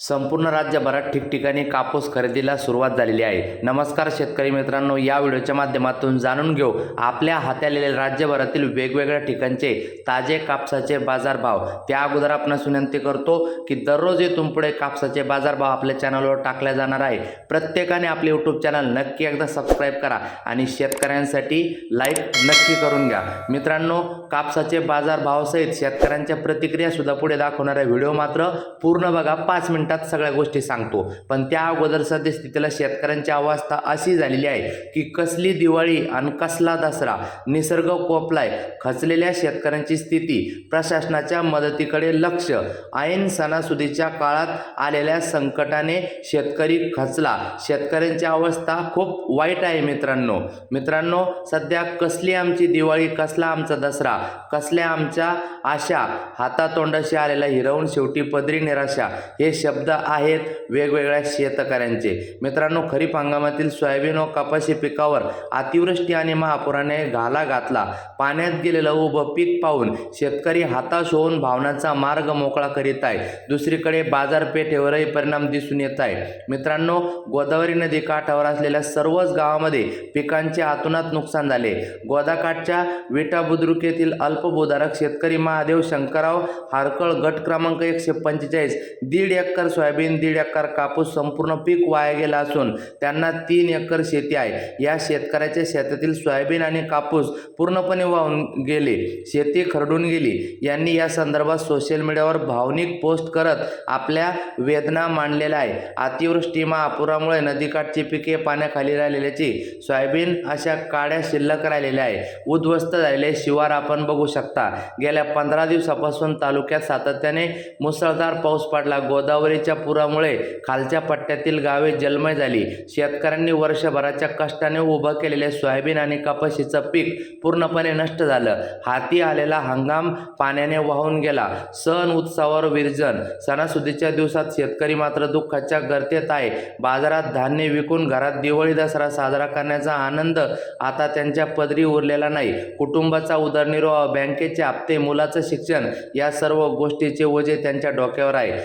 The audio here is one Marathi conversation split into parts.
संपूर्ण राज्यभरात ठिकठिकाणी कापूस खरेदीला सुरुवात झालेली आहे. नमस्कार शेतकरी मित्रांनो या व्हिडिओच्या माध्यमातून जाणून घेऊ. आपल्या हातालेले राज्यभरातील वेगवेगळ्या ठिकाणचे ताजे कापसाचे बाजारभाव. त्या अगोदर आपण विनंती करतो की दररोज इथून पुढे कापसाचे बाजारभाव आपल्या चॅनलवर टाकले जाणार आहे. प्रत्येकाने आपले यूट्यूब चॅनल नक्की एकदा सबस्क्राईब करा आणि शेतकऱ्यांसाठी लाईक नक्की करून घ्या. मित्रांनो कापसाचे बाजारभावासहित शेतकऱ्यांच्या प्रतिक्रियासुद्धा पुढे दाखवणारा व्हिडिओ मात्र पूर्ण बघा पाच मिनिटात सगळ्या गोष्टी सांगतो. पण त्या अगोदर सद्यस्थितीला शेतकऱ्यांची अवस्था अशी झालेली आहे की कसली दिवाळी आणि कसला दसरा निसर्ग कोपलाय खचलेल्या शेतकऱ्यांची स्थिती प्रशासनाच्या मदतीकडे लक्ष ऐन सणासुदीच्या काळात आलेल्या संकटाने शेतकरी खचला. शेतकऱ्यांची अवस्था खूप वाईट आहे मित्रांनो. मित्रांनो सध्या कसली आमची दिवाळी कसला आमचा दसरा कसल्या आमच्या आशा हातातोंडाशी आलेला हिरवून शेवटी पदरी निराशा हे शब्द आहेत वेगवेगळ्या शेतकऱ्यांचे. मित्रांनो खरीप हंगामातील सोयाबीन व कपाशी पिकावर अतिवृष्टी आणि महापुराने घाला घातला. पाण्यात गेलेलं उभं पीक पाहून शेतकरी हाताश होऊन भावनाचा मार्ग मोकळा करीत आहे दुसरीकडे बाजारपेठेवरही परिणाम दिसून येत आहे मित्रांनो गोदावरी नदी काठावर असलेल्या सर्वच गावामध्ये पिकांचे आतुनात नुकसान झाले. गोदाकाठच्या विटा बुद्रुक येथील अल्पभूधारक शेतकरी महादेव शंकरराव हारकळ गट क्रमांक एकशे पंचेचाळीस दीड एकर सोयाबीन दीड एकर कापूस संपूर्ण पीक वाया गेला असून त्यांना तीन एकर शेती आहे. या शेतकऱ्याच्या शेतातील सोयाबीन आणि कापूस पूर्णपणे वाहून गेले शेती खरडून गेली. यांनी या संदर्भात सोशल मीडियावर भावनिक पोस्ट करत आपल्या वेदना मांडलेल्या आहे अतिवृष्टीमा अपुरामुळे नदीकाठची पिके पाण्याखाली राहिलेल्याची सोयाबीन अशा काड्या शिल्लक राहिलेल्या आहे उद्ध्वस्त झालेले शिवार आपण बघू शकता. गेल्या पंधरा दिवसापासून तालुक्यात सातत्याने मुसळधार पाऊस पडला. गोदावरी गोदावरीच्या पुरामुळे खालच्या पट्ट्यातील गावे जलमय झाली. शेतकऱ्यांनी वर्षभराच्या कष्टाने उभं केलेले सोयाबीन आणि कपाशीचं पीक पूर्णपणे नष्ट झालं. हाती आलेला हंगाम पाण्याने वाहून गेला. सण उत्सवावर विरजन. सणासुदीच्या दिवसात शेतकरी मात्र दुःखाच्या गर्तेत आहे. बाजारात धान्य विकून घरात दिवाळी दसरा साजरा करण्याचा आनंद आता त्यांच्या पदरी उरलेला नाही. कुटुंबाचा उदरनिर्वाह बँकेचे हप्ते मुलाचं शिक्षण या सर्व गोष्टीचे ओझे त्यांच्या डोक्यावर आहे.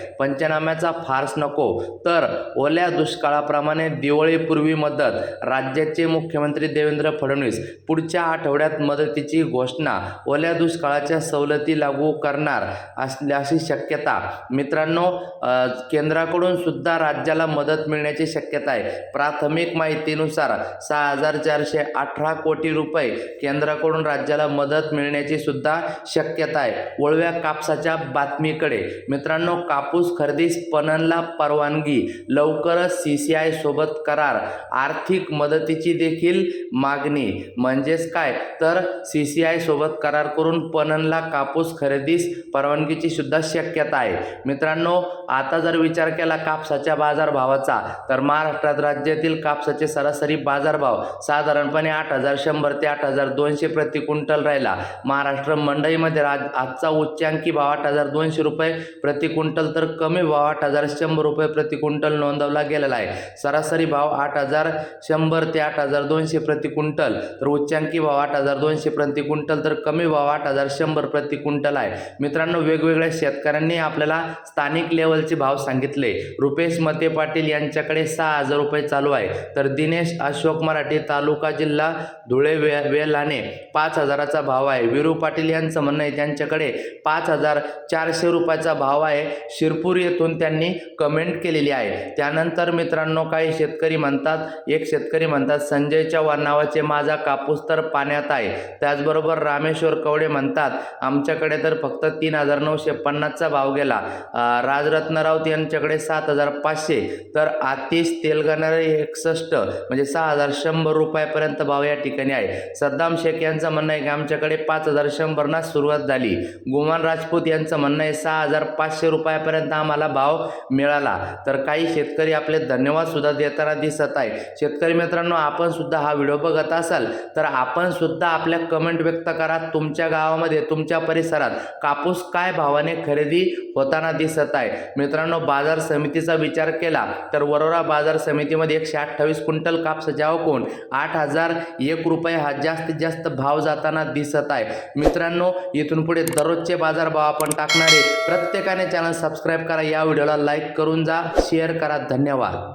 पंचनाम्याचा फार्स नको. तर ओल्या दुष्काळाप्रमाणे दिवाळीपूर्वी मदत राज्याचे मुख्यमंत्री देवेंद्र फडणवीस पुढच्या आठवड्यात मदतीची घोषणा ओल्या दुष्काळाच्या सवलती लागू करणार असल्याची शक्यता. मित्रांनो केंद्राकडून सुद्धा राज्याला मदत मिळण्याची शक्यता आहे. प्राथमिक माहितीनुसार सहा हजार चारशे अठरा कोटी रुपये केंद्राकडून राज्याला मदत मिळण्याची सुद्धा शक्यता आहे. वळव्या कापसाच्या बातमीकडे. मित्रांनो कापूस खरेदीस पणनला परवानगी. लवकरच सी सी आय सोबत करार. आर्थिक मदतीची देखील मागणी. म्हणजेच काय? तर सी सी आय सोबत करार करून पणनला कापूस खरेदीस परवानगीची सुद्धा शक्यता आहे. मित्रांनो आता जर विचार केला कापसाच्या बाजारभावाचा तर महाराष्ट्रात राज्यातील कापसाचे सरासरी बाजारभाव साधारणपणे आठ हजार शंभर ते आठ हजार दोनशे प्रति क्विंटल राहिला. महाराष्ट्र मंडईमध्ये राज आजचा उच्चांकी भाव आठ हजार दोनशे रुपये प्रति क्विंटल तर कमी भाव आठ हजार शंभर रुपये प्रति क्विंटल नोंदवला गेलेला आहे. सरासरी भाव आठ हजार शंभर ते आठ हजार दोनशे प्रति क्विंटल. तर उच्चांकी भाव आठ हजार दोनशे प्रति क्विंटल तर कमी भाव आठ हजार शंभर प्रति क्विंटल आहे. मित्रांनो वेगवेगळ्या शेतकऱ्यांनी आपल्याला स्थानिक लेवलचे भाव सांगितले. रुपेश मते पाटील यांच्याकडे सहा हजार रुपये चालू आहे. तर दिनेश अशोक मराठे तालुका जिल्हा धुळे वे वेलाने पाच हजाराचा भाव आहे. विरू पाटील यांचं म्हणणं आहे त्यांच्याकडे पाच हजार चारशे रुपयाचा भाव आहे. शिरपूर येथून त्या त्यांनी कमेंट केलेली आहे. त्यानंतर मित्रांनो काही शेतकरी म्हणतात एक शेतकरी म्हणतात संजय चव्हाण नावाचे माझा कापूस तर पाण्यात आहे. त्याचबरोबर रामेश्वर कवडे म्हणतात आमच्याकडे तर फक्त तीन हजार नऊशे पन्नासचा भाव गेला. राजरत्न राऊत यांच्याकडे सात हजार पाचशे. तर आतिश तेलगणारे एकसष्ट म्हणजे सहा हजार शंभर रुपयापर्यंत भाव या ठिकाणी आहे. सद्दाम शेख यांचं म्हणणं आहे की आमच्याकडे पाच हजार शंभरना सुरुवात झाली. गुमान राजपूत यांचं म्हणणं आहे सहा हजार पाचशे रुपयापर्यंत आम्हाला भाव मिळाला. तर काही शेतकरी आपले धन्यवाद सुद्धा देताना दिसत आहे शेतकरी मित्रांनो आपण सुद्धा हा व्हिडिओ बघत असाल तर आपण सुद्धा आपल्या कमेंट व्यक्त करा तुमच्या गावामध्ये तुमच्या परिसरात. कापूस काय भावाने खरेदी होताना दिसत आहे? मित्रांनो बाजार समितीचा विचार केला तर वरोरा बाजार समितीमध्ये एकशे अठ्ठावीस क्विंटल कापसाच्या आवक आठ हजार एक रुपये हा जास्तीत जास्त भाव जाताना दिसत आहे. मित्रांनो इथून पुढे दररोजचे बाजार भाव आपण टाकणारे प्रत्येकाने चॅनल सबस्क्राईब करा. या व्हिडिओ व्हिडिओला लाईक करून जा शेअर करा. धन्यवाद.